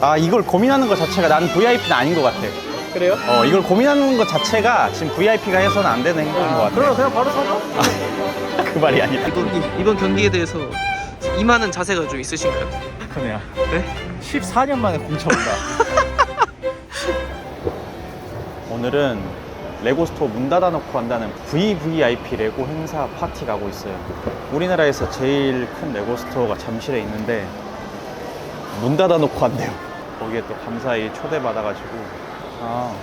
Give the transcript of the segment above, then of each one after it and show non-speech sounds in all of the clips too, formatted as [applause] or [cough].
아 이걸 고민하는 것 자체가 난 VIP는 아닌 것 같아. 그래요? 어 이걸 고민하는 것 자체가 지금 VIP가 해서는 안 되는 행동인 것 같아. 그럼 그냥 바로 사죠. 그 말이 아니라. 이번, 이번 경기에 대해서 임하는 자세가 좀 있으신가요? 그네야. 네? 14년 만에 공차 온다. [laughs] 오늘은 레고 스토어 문 닫아놓고 한다는 VVIP 레고 행사 파티 가고 있어요. 우리나라에서 제일 큰 레고 스토어가 잠실에 있는데 문 닫아놓고 한대요. 거기에 또 감사히 초대받아가지고 아.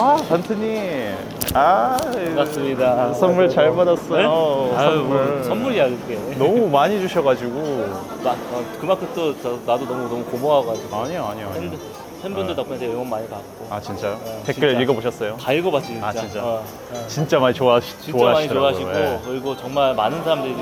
아, 단트님. 아, 반갑습니다. 선물 잘 받았어요. 아유, 선물. 뭐 선물이야 그게. 너무 많이 주셔가지고. 나, 어, 그만큼 또 저, 나도 너무 너무 고마워가지고 아니요, 아니요, 아니요. 팬분들 어. 덕분에 응원 많이 받고 아, 진짜요? 어, 댓글 진짜. 읽어보셨어요? 다 읽어봤지 진짜. 아, 진짜? 어, 어. 진짜 많이 좋아, 진짜 많이 좋아하시더라고요. 좋아하시고 예. 그리고 정말 많은 사람들이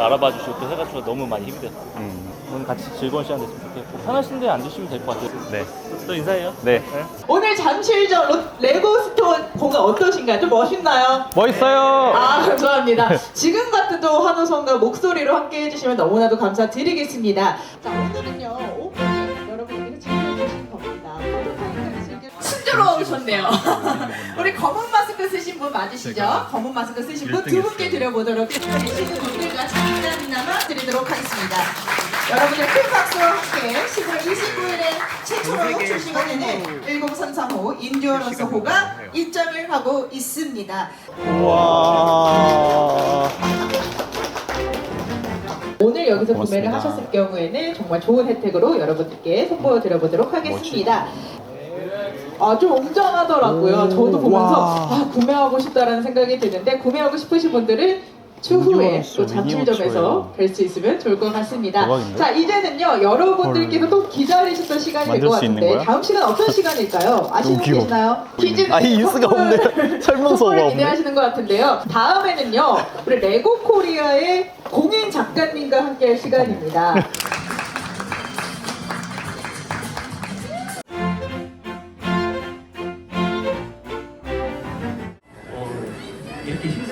알아봐 주시고 또 해가지고 너무 많이 힘이 됐고 음, 오늘 같이 즐거운 시간 됐으면 좋겠고 편하신 데 앉으시면 될 것 같아요. 네. 또 인사해요. 네. 오늘 잠실점 로- 레고 스토어 공간 어떠신가요? 좀 멋있나요? 멋있어요! 아 감사합니다. 지금 같은 또 환호성과 목소리로 함께 해주시면 너무나도 감사드리겠습니다. 자 오늘은요 오프 순조로우셨네요. [laughs] 우리 검은 마스크 쓰신 분 맞으시죠? 검은 마스크 쓰신 분 두 분께 드려보도록 계시는 분들과 잠깐이나마 드리도록 하겠습니다. 여러분들 큰 박수와 함께 10월 29일에 최초로 출시가 되는 10335 인듀어런스 호가 입점을 하고 있습니다. 우와. 오늘 여기서 고맙습니다. 구매를 하셨을 경우에는 정말 좋은 혜택으로 여러분들께 선보여 드려보도록 하겠습니다. 아, 좀 웅장하더라고요. 오, 저도 보면서 와. 아, 구매하고 싶다라는 생각이 드는데 구매하고 싶으신 분들은 추후에 미니어처, 또 잠실점에서 미니어처예요. 뵐수 있으면 좋을 것 같습니다. 대박인데? 자, 이제는요, 여러분들께서 또 기다리셨던 시간이 될것 만들 수 있는 같은데 거야? 다음 시간 어떤 시간일까요? [laughs] 아시는 너무 분 귀여워. 계시나요? 퀴즈 아, 이 뉴스가 없네. [laughs] 설명서가 없네. 기대하시는 것 같은데요. 다음에는요, 우리 레고 코리아의 공인 작가님과 함께 할 시간입니다. [laughs]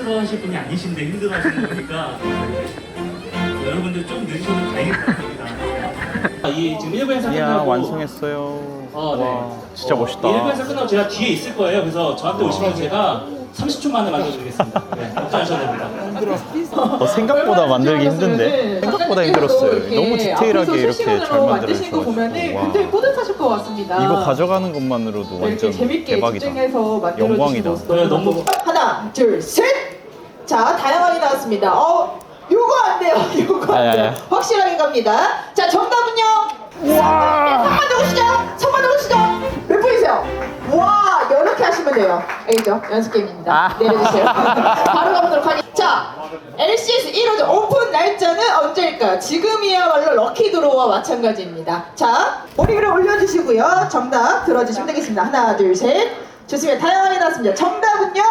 힘들어하실 분이 아니신데 힘들어하시는 거니까 어, 여러분들 좀 늦으셔도 다행일 것 같습니다. 아, 이 지금 1부에서 이야, 끝나고 완성했어요. 어, 네. 와, 진짜 멋있다. 1부에서 끝나고 제가 뒤에 있을 거예요. 그래서 저한테 오시면 제가 30초 만에 만들어드리겠습니다. [laughs] 네, 걱정하셔도 됩니다. 어, 생각보다 만들기 힘든데? 생각보다 힘들었어요. 너무 디테일하게 이렇게 잘 만드신 거 만들어주셔가지고. 보면은 와. 굉장히 뿌듯하실 것 같습니다. 이거 가져가는 것만으로도 이렇게 완전 재밌게 대박이다. 집중해서 만들어주신 영광이다. 모습 네, 너무 너무- 하나, 둘, 셋. 자, 다양하게 나왔습니다. 어, 요거 안 돼요. [laughs] 요거 안 아, 돼요. 아, 아. 확실하게 갑니다. 자, 정답은요. 와! 선만 들어오시죠. 선만 들어오시죠. 몇 분이세요? 와, 이렇게 하시면 돼요. 알겠죠? 연습 게임입니다. 아. 내려주세요. [laughs] 바로 가보도록 하겠습니다. 자, LCS 1호점 오픈 날짜는 언제일까요? 지금이야말로 럭키 드로우와 마찬가지입니다. 자, 머리 위로 올려주시고요. 정답 들어주시면 되겠습니다. 하나, 둘, 셋. 좋습니다. 다양하게 나왔습니다. 정답은요.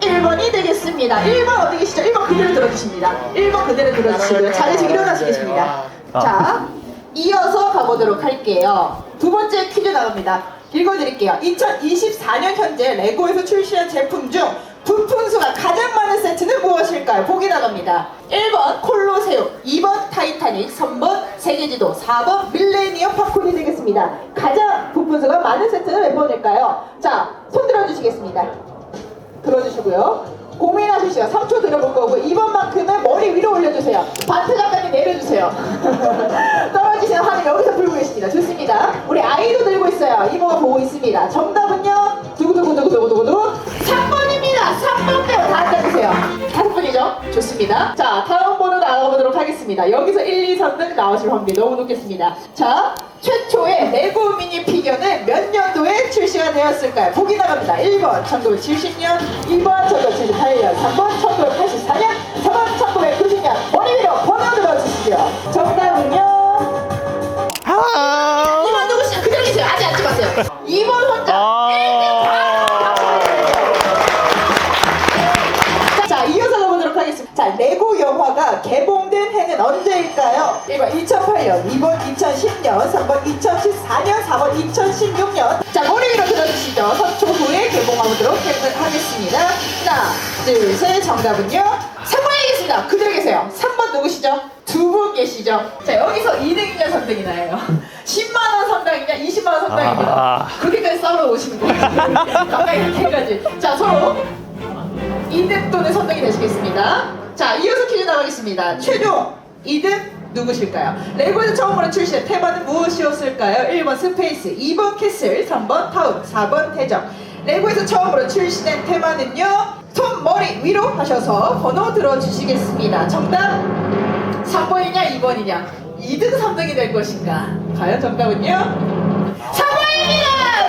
1번이 되겠습니다. 1번 어디 계시죠? 1번 그대로 들어주십니다. 1번 그대로 들어주시고요. 자리에서 일어나시겠습니다. 자, 이어서 가보도록 할게요. 두 번째 퀴즈 나갑니다. 읽어드릴게요. 2024년 현재 레고에서 출시한 제품 중 부품 수가 가장 많은 세트는 무엇일까요? 보기 나갑니다. 1번 콜로세움, 2번 타이타닉, 3번 세계지도, 4번 밀레니엄 팝콘이 되겠습니다. 가장 부품 수가 많은 세트는 몇 번일까요? 자, 손 들어주시겠습니다. 들어주시고요. 고민하실 시간 3초 들어볼 거고 이번만큼은 머리 위로 올려주세요. 반트 작가님 내려주세요. [laughs] 떨어지세요. 하늘 여기서 불고 계십니다. 좋습니다. 우리 아이도 들고 있어요. 이모가 보고 있습니다. 정답은요. 두구두구두구두구두구 좋습니다. 자 다음 번호 나가보도록 하겠습니다. 여기서 1, 2, 3등 나오실 확률이 너무 높겠습니다. 자 최초의 레고 미니 피규어는 몇 년도에 출시가 되었을까요? 보기 나갑니다. 1번 1970년, 2번 1978년, 3번 정답은요? 3번이겠습니다. 그대로 계세요. 3번 누구시죠? 두 분 계시죠? 자, 여기서 2등이냐 3등이냐예요. 10만원 [laughs] 상당이냐 20만원 상당이냐. 아. 그렇게까지 싸우러 오시는 거예요. 가까이 이렇게까지. 자, 서로 2등 또는 3등이 되시겠습니다. 자, 이어서 퀴즈 나가겠습니다. 최종 2등 누구실까요? 레고에서 처음으로 출시한 테마는 무엇이었을까요? 1번 스페이스, 2번 캐슬, 3번 타운, 4번 대적. 레고에서 처음으로 출시된 테마는요. 손, 머리 위로 하셔서 번호 들어주시겠습니다. 정답! 3번이냐 2번이냐? 2등 3등이 될 것인가? 과연 정답은요? 3번입니다!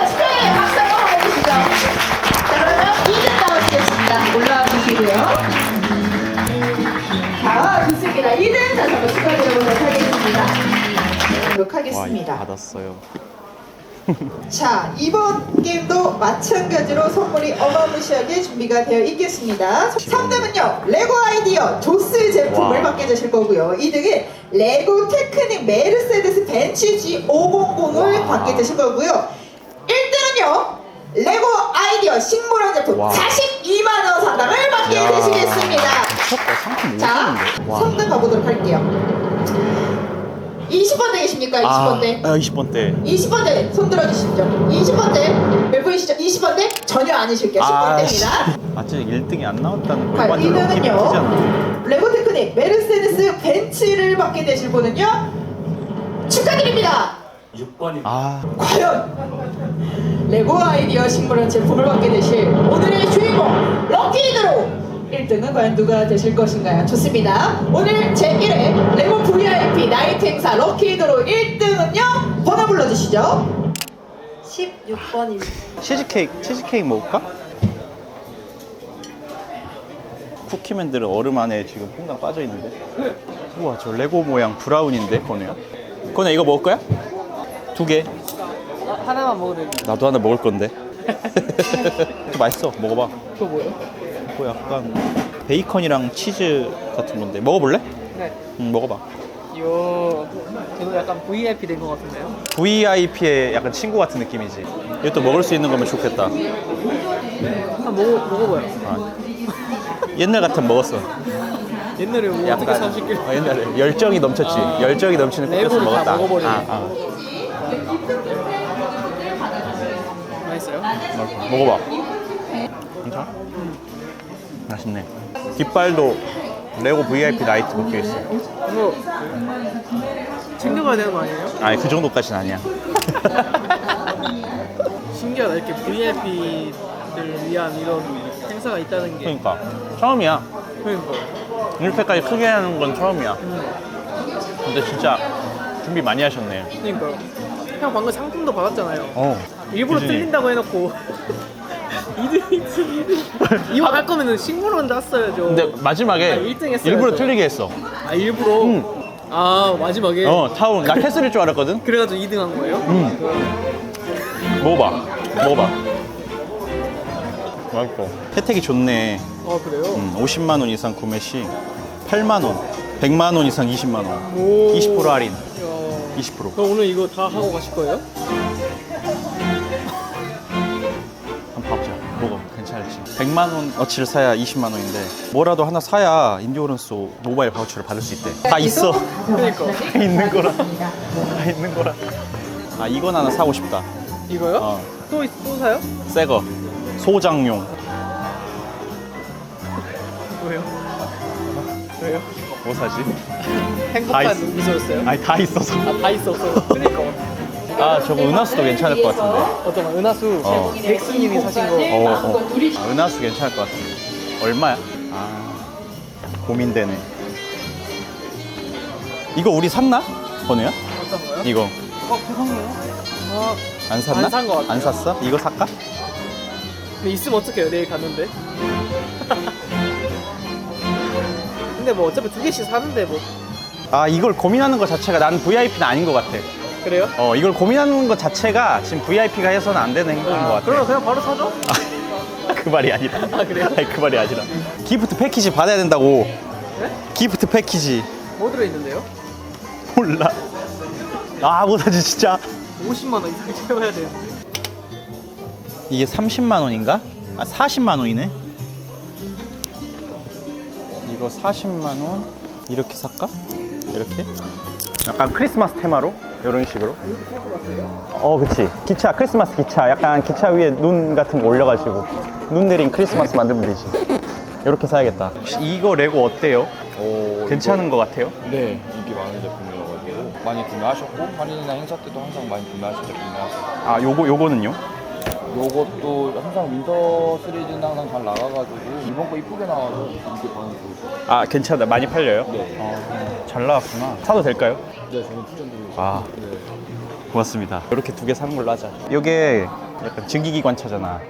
축하해요 박수 한번 보내주시죠. 자 그러면 2등 나와주겠습니다. 올라와 주시고요. 자 좋습니다. 2등 다시 한번 축하드려보도록 하겠습니다. 하도록 와, 하겠습니다. 받았어요. [laughs] 자 이번 게임도 마찬가지로 선물이 어마무시하게 준비가 되어 있겠습니다 3등은요 레고 아이디어 조스 제품을 와. 받게 되실 거고요 2등은 레고 테크닉 메르세데스 벤츠 G500을 받게 되실 거고요 1등은요 레고 아이디어 식물원 제품 와. 42만원 상당을 받게 야. 되시겠습니다 미쳤다. 상품 자 오셨는데. 와. 3등 가보도록 할게요 20번 대 계십니까 20번 대 아, 20번 때. 20번대 손 들어주시죠. 20번대 몇 분이시죠? 20번대 전혀 아니실게요. 10번대입니다. 아직 1등이 안 나왔다는 거. 자, 완전 럭키 2등은요. 패키지잖아. 레고 테크닉 메르세데스 벤츠를 받게 되실 분은요. 축하드립니다. 6번입니다. 아, 과연 레고 아이디어 식물원 제품을 받게 되실 오늘의 주인공 럭키드로 1등은 과연 누가 되실 것인가요? 좋습니다. 오늘 제1회 레고 VIP 나이트 행사 럭키드로 1등은요. 번호 불러주시죠. 16번입니다. 치즈케이크, 치즈케이크 먹을까? 쿠키맨들은 얼음 안에 지금 퐁당 빠져 있는데. 우와, 저 레고 모양 브라운인데, 건우야. 건우야, 이거 먹을 거야? 두 개. 하나만 먹으면 나도 하나 먹을 건데. 좀 [laughs] 맛있어. 먹어봐. 그거 뭐예요? 그거 약간 베이컨이랑 치즈 같은 건데. 먹어볼래? 네. 응, 먹어봐. 이거 이거 약간 VIP 된 것 같은데요? VIP의 약간 친구 같은 느낌이지. 이것도 먹을 수 있는 거면 좋겠다. 한번 먹어 먹어봐요. 아. 옛날 같으면 먹었어. 옛날에 뭐 어떻게 사실길 어, 옛날에 열정이 넘쳤지. 아. 열정이 넘치는 다 먹었다. 먹어버리네. 아, 아. 맛있어요? 맛있어. 먹어봐. 괜찮아? 맛있네. 깃발도 레고 VIP 나이트 있어. 이거 챙겨가야 되는 거 아니에요? 아니 그 정도까지는 아니야. [laughs] 신기하다 이렇게 VIP들 위한 이런 행사가 있다는 게 그러니까 처음이야. 그러니까 이렇게까지 크게 하는 건 처음이야. 근데 진짜 준비 많이 하셨네. 그러니까 형 방금 상품도 받았잖아요. 어. 일부러 유진이. 틀린다고 해놓고 [laughs] 2등 2등 2등 이거 할 거면은 식물원 땄어야죠. 근데 마지막에 아, 일등 했어야죠. 일부러 틀리게 했어. 아 일부러 응. 아 마지막에 어 타운 나 캐슬일 줄 알았거든. 그래가지고 2등 한 거예요? 응. 먹어봐. 먹어봐. 맛있어. 혜택이 좋네. 아 그래요? 음, 50만 원 이상 구매 시 8만 원, 100만 원 이상 20만 원, 오. 20% 할인, 이야. 20%. 그럼 오늘 이거 다 하고 가실 거예요? 100만 원어치를 사야 20만 원인데 뭐라도 하나 사야 인디오런스 모바일 바우처를 받을 수 있대. 다 있어. 그러니까 다 있는 거라. 다 있는 거라. 아 이건 하나 사고 싶다. 이거요? 어, 또, 있- 또 사요? 새 거. 소장용. 왜요? 왜요? 뭐 사지? 다 행복한 있- 미소였어요? 아니 다 있어서. 아, 다 있었어요. [laughs] 그러니까 아 저거 은하수도 괜찮을 것 같은데. 어떤 거? 은하수 어. 백수님이 사신 거 어, 어. 아, 은하수 괜찮을 것 같은데. 얼마야? 아, 고민되네. 이거 우리 샀나? 번호야? 어떤 거요? 이거 어 죄송해요. 아 안 샀나? 안산것 같아요. 안 샀어? 이거 살까? 근데 있으면 어떡해요 내일 갔는데 [laughs] 근데 뭐 어차피 두 개씩 사는데 뭐 아 이걸 고민하는 것 자체가 난 VIP는 아닌 것 같아. 그래요? 어 이걸 고민하는 것 자체가 지금 VIP가 해서는 안 되는 행동인 것 같아. 그러면 그냥 바로 사죠? [laughs] 그 말이 아니라. 아, 그래요? 아니, 그 말이 아니라. 기프트 패키지 받아야 된다고. 네? 기프트 패키지. 뭐 들어있는데요? 몰라. 아 못하지 진짜. 50만 원 이상 채워야 되는데 이게 30만 원인가? 아 40만 원이네. 이거 40만 원 이렇게 살까? 이렇게? 약간 크리스마스 테마로 이런 식으로. 어, 그치. 기차 크리스마스 기차. 약간 기차 위에 눈 같은 거 올려가지고 눈 내린 크리스마스 만들면 되지. 이렇게 사야겠다. 혹시 이거 레고 어때요? 괜찮은 것 같아요? 네, 인기 많은 제품이어가지고 많이 구매하셨고 할인이나 행사 때도 항상 많이 구매하시는 제품이라서 아, 요거 요거는요? 요것도 항상 윈터 시리즈는 항상 잘 나가가지고 이번 거 이쁘게 나와서 인기 반응 좋을 것 같아요. 아, 괜찮아. 많이 팔려요? 네. 어, 잘 나왔구나. 사도 될까요? 네, 저는 싶어요. 아, 고맙습니다. 이렇게 두 개 사는 걸로 하자. 이게 약간 증기기관차잖아.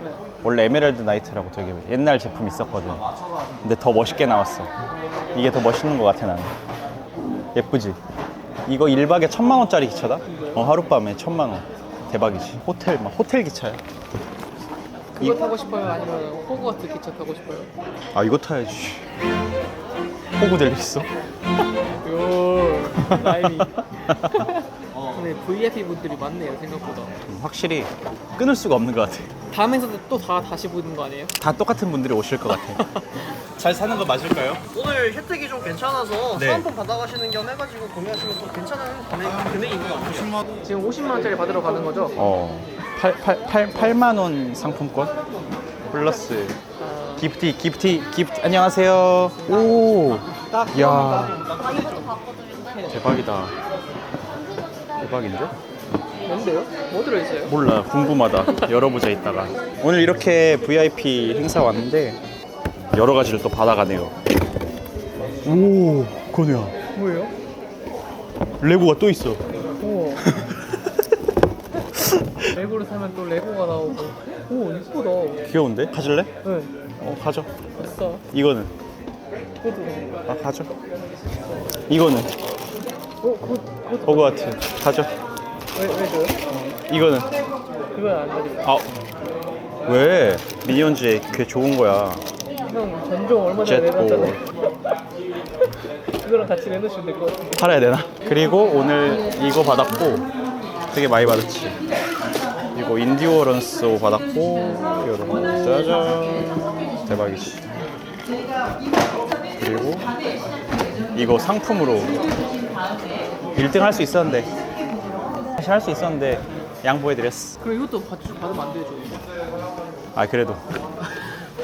원래 에메랄드 나이트라고 되게 옛날 제품 있었거든. 근데 더 멋있게 나왔어. 이게 더 멋있는 것 같아 나는. 예쁘지? 이거 1박에 천만 원짜리 기차다? 어, 하룻밤에 천만 원. 대박이지. 호텔, 막 호텔 기차야. 그거 타고 싶어요? 아니면 호그와트 기차 타고 싶어요? 아, 이거 타야지. 호구 되겠어? 요 라임이. 근데 VIP 분들이 많네요 생각보다. 확실히 끊을 수가 없는 것 같아. 다음에서도 또 다 다시 보는 거 아니에요? 다 똑같은 분들이 오실 것 같아. [laughs] 잘 사는 거 맞을까요? 오늘 혜택이 좀 괜찮아서 네. 사은품 받아가시는 겸 해가지고 구매하시면 또 괜찮은 금액, 금액인 것 같아요. 지금 50만 원짜리 받으러 가는 거죠? 어, 8, 8, 8, 8만 원 상품권 플러스 기프티 기프티 기프티 안녕하세요. 오, 야, 대박이다. 대박인데? 뭔데요? 뭐 들어있어요? 몰라 궁금하다. 열어보자 이따가. 오늘 이렇게 VIP 행사 왔는데 여러 가지를 또 받아가네요. 오, 건우야. 뭐예요? 레고가 또 있어. 우와. [laughs] 레고를 사면 또 레고가 나오고. 오 이쁘다. 귀여운데? 가질래? 네. 어, 가져. 됐어. 이거는 그것도. 아 가져. 이거는 어 그것 그것도. 버그와트 가져. 왜왜 줘요? 이거는 그건 안 드리고. 아 왜? 미니언즈에 그게 좋은 거야. 형 전종 얼마 전에 젯보. 내놨잖아요. [laughs] 그거랑 같이 내놓으시면 될 것 같은데. 팔아야 되나? 그리고 오늘 이거 받았고 되게 많이 받았지. 이거 인디오런스 받았고 이런 거 짜잔 대박이지. 그리고 이거 상품으로 1등 할 수 있었는데 사실 할 수 있었는데 양보해드렸어. 그럼 이것도 받, 받으면 안 되죠. 아 그래도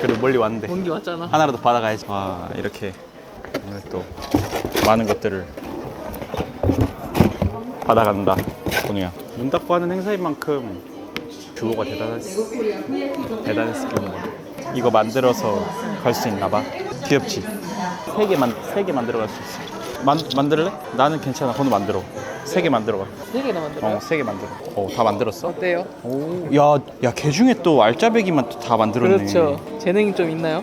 그래도 멀리 왔는데 먼게 왔잖아. 하나라도 받아가야지. 와 이렇게 오늘 또 많은 것들을 받아간다. 본우야. 문 닫고 하는 행사인 만큼 규모가 대단했어. 대단했어 규모가. 이거 만들어서 갈 수 있나 봐. 귀엽지? 세 개만 세 개 만들어 갈 수 있어. 만 만들래? 나는 괜찮아. 건우 만들어. 세 개 만들어 가. 세 개나 만들어요. 어, 세 개 만들어. 어, 다 만들었어? 어때요? 오, 야, 야, 걔 중에 또 알짜배기만 또 다 만들었네. 그렇죠. 재능이 좀 있나요?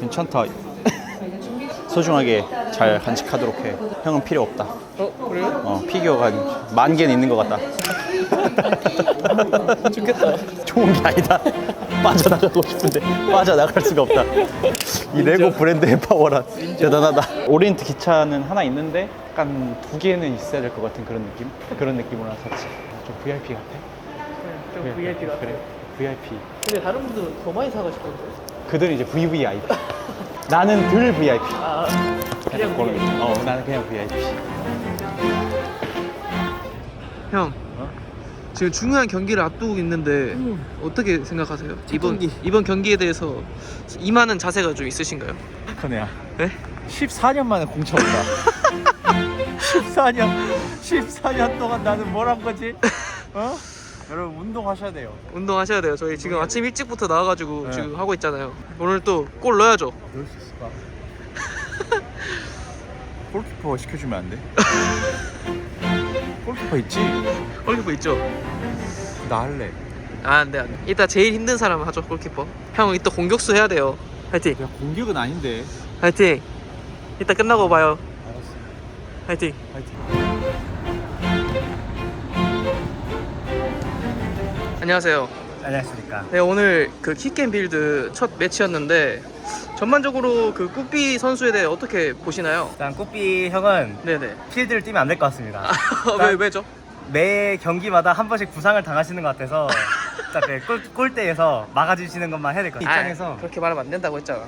괜찮다. [laughs] 소중하게 잘 간직하도록 해. 형은 필요 없다. 어 그래요? 어, 피규어가 한만 개는 있는 것 같다. [laughs] 좋겠다. 좋은 게 아니다. 빠져나가고 싶은데 빠져나갈 수가 없다. 이 레고 브랜드의 파워란 대단하다. 오리엔트 기차는 하나 있는데 약간 두 개는 있어야 될 것 같은 그런 느낌? 그런 느낌으로 하나 샀지. 좀 VIP 같아. 좀 VIP 같아. 그래. VIP. 근데 다른 분들은 더 많이 사가실 건데. 그들은 이제 VVIP. 나는 덜 VIP. 아 그냥 그런 느낌. 어, 나는 그냥 VIP. 형. 지금 중요한 경기를 앞두고 있는데 어떻게 생각하세요? 이번 이번 경기에 대해서 임하는 자세가 좀 있으신가요? 큰애야. 네? 14년 만에 공쳐온다. 14년, 14년 동안 나는 뭘 한 거지? 어? [laughs] 여러분 운동하셔야 돼요. 운동하셔야 돼요. 저희 지금 아침 일찍부터 나와가지고 네. 지금 하고 있잖아요. 오늘 또 골 넣어야죠. 넣을 수 있을까? 골키퍼 시켜주면 안 돼? [laughs] 골키퍼 있지? 골키퍼 있죠? 나 할래. 아 안 돼 안돼. 이따 제일 힘든 사람 하죠 골키퍼. 형 이따 공격수 해야 돼요. 화이팅. 야 공격은 아닌데. 화이팅. 이따 끝나고 봐요. 알았어. 화이팅. 파이팅. 안녕하세요. 안녕하십니까. 네 오늘 그 킥앤 빌드 첫 매치였는데 전반적으로 그 꾸삐 선수에 대해 어떻게 보시나요? 일단 꽃비 형은 네네. 필드를 뛰면 안 될 것 같습니다. [laughs] 왜 왜죠? 매 경기마다 한 번씩 부상을 당하시는 것 같아서 [laughs] 일단 네, 골, 골대에서 막아주시는 것만 해야 될 것 같아요. 입장에서 아, 그렇게 말하면 안 된다고 했잖아.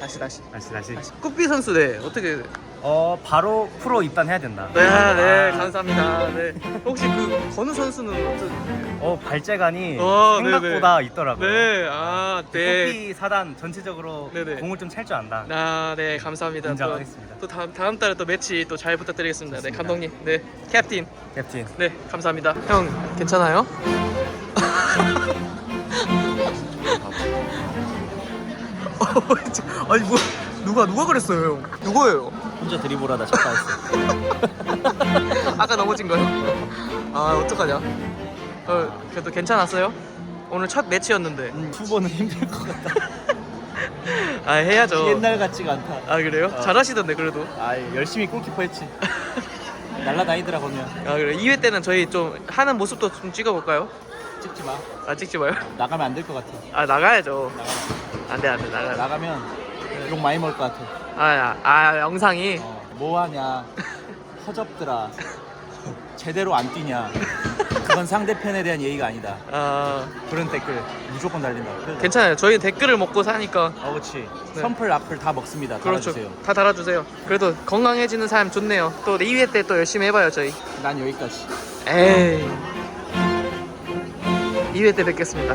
다시 다시. 다시 다시. 꾸삐 선수 네 어떻게? 어 바로 프로 입단해야 된다. 네, 네 감사합니다. 네 혹시 그 건우 선수는 어떤? 어 발재간이 어, 생각보다 있더라고요. 네, 아 네. 커피 사단 전체적으로 네네. 공을 좀 찰 줄 안다. 아, 네, 감사합니다. 인정하겠습니다. 또, 또 다음 다음 달에 또 매치 또 잘 부탁드리겠습니다. 네, 감독님. 네, 캡틴. 캡틴. 네, 감사합니다. 형, 괜찮아요? [laughs] 아니 뭐 누가 누가 그랬어요, 형? 누구예요? 혼자 드리블하다 착각했어. [laughs] 아까 넘어진 거요? 아, 어떡하냐? 어, 그래도 괜찮았어요? 오늘 첫 매치였는데. 투보는 힘들 것 같다. 아, 해야죠. 옛날 같지가 않다. 아, 그래요? 잘하시던데 그래도. 아 열심히 골키퍼 했지. 날라다니더라 보면. 아, 그래. 2회 때는 저희 좀 하는 모습도 좀 찍어 볼까요? 찍지 마. 아, 찍지 마요. 나가면 안 될 것 같아. 아, 나가야죠. 안 돼, 안 돼, 나가. 나가면 욕 많이 먹을 것 같아. 아, 아, 아, 영상이. 어, 뭐 하냐? [laughs] 허접들아. 제대로 안 뛰냐? 그건 상대편에 대한 예의가 아니다. 아, 그런 댓글 무조건 달린다. 그래서- 괜찮아요. 저희 댓글을 먹고 사니까. 어, 그렇지. 네. 선플 악플 다 먹습니다. 그렇죠. 달아주세요. 다 달아주세요. 그래도 건강해지는 삶 좋네요. 또 2회 때 또 열심히 해봐요, 저희. 난 여기까지. 에이. 2회 때 뵙겠습니다.